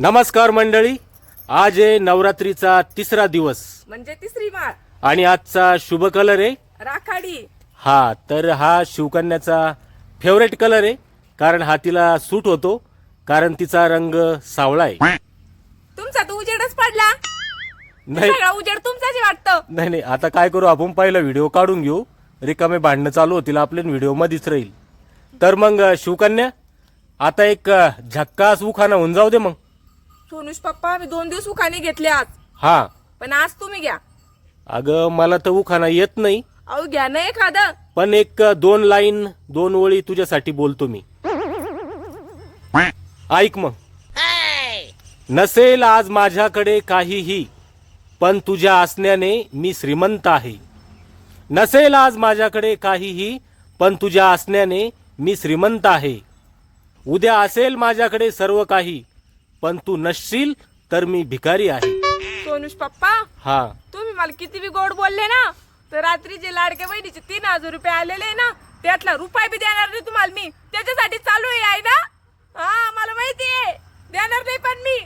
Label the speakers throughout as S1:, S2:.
S1: नमस्कार मंडळी. आज आहे नवरात्रीचा तिसरा दिवस.
S2: म्हणजे तिसरी माळ
S1: आणि आजचा शुभ कलर आहे.
S2: राखाडी.
S1: हा तर हा शिवकन्याचा फेवरेट कलर आहे. कारण हा तिला सूट होतो. कारण तिचा रंग सावळा आहे.
S2: तुमचा तो उजेडच पडला.
S1: नाही.
S2: सगळा उजेड तुमचाच वाटतं.
S1: नाही नाही आता काय करू आपण पहिला व्हिडिओ काढून घेऊ. रिकामे भांडणं चालू होतील आपल्या व्हिडिओ मध्येच राहील. तर मग शिवकन्या आता एक झक्कास उखाणा होऊन जाऊ दे मग.
S2: सोनुष पप्पा मी दोन दिवस उखाणे घेतले आज.
S1: हा.
S2: पण आज तुम्ही घ्या.
S1: अगं मला तर उखाणा येत नाही.
S2: अहो घ्या ना एखादं.
S1: पण एक दोन लाईन दोन ओळी तुझ्यासाठी बोलतो मी. ऐक मग. नसेल आज माझ्याकडे काहीही पण तुझ्या असण्याने मी श्रीमंत आहे. नसेल आज माझ्याकडे काहीही पण तुझ्या असण्याने मी श्रीमंत आहे. उद्या असेल माझ्याकडे सर्व काही पण तू नसशील तर मी भिकारी आहे.
S2: सोनुष पप्पा
S1: हा.
S2: तुम्ही मला किती बी गोड बोलले ना तर रात्रीचे लाडक्या बहिणीचे तीन हजार रुपये आलेले आहे ना त्यातला रुपये बी देणार नाही तुम्हाला मी. त्याच्यासाठी चालू आहे आई ना. हा मला माहिती आहे. देणार नाही पण मी.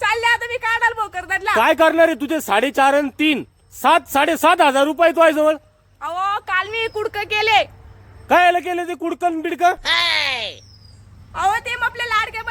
S2: चालले आता मी काढाल भोकरदनला.
S1: काय करणार आहे तुझे साडेचार आणि तीन? सात साडेसात हजार रुपये तो आहे जवळ
S2: अहो काल मी कुडक केले.
S1: काय याला केलं ते कुडकन बिडकन
S2: अहो ते मग आपल्या लाडक्या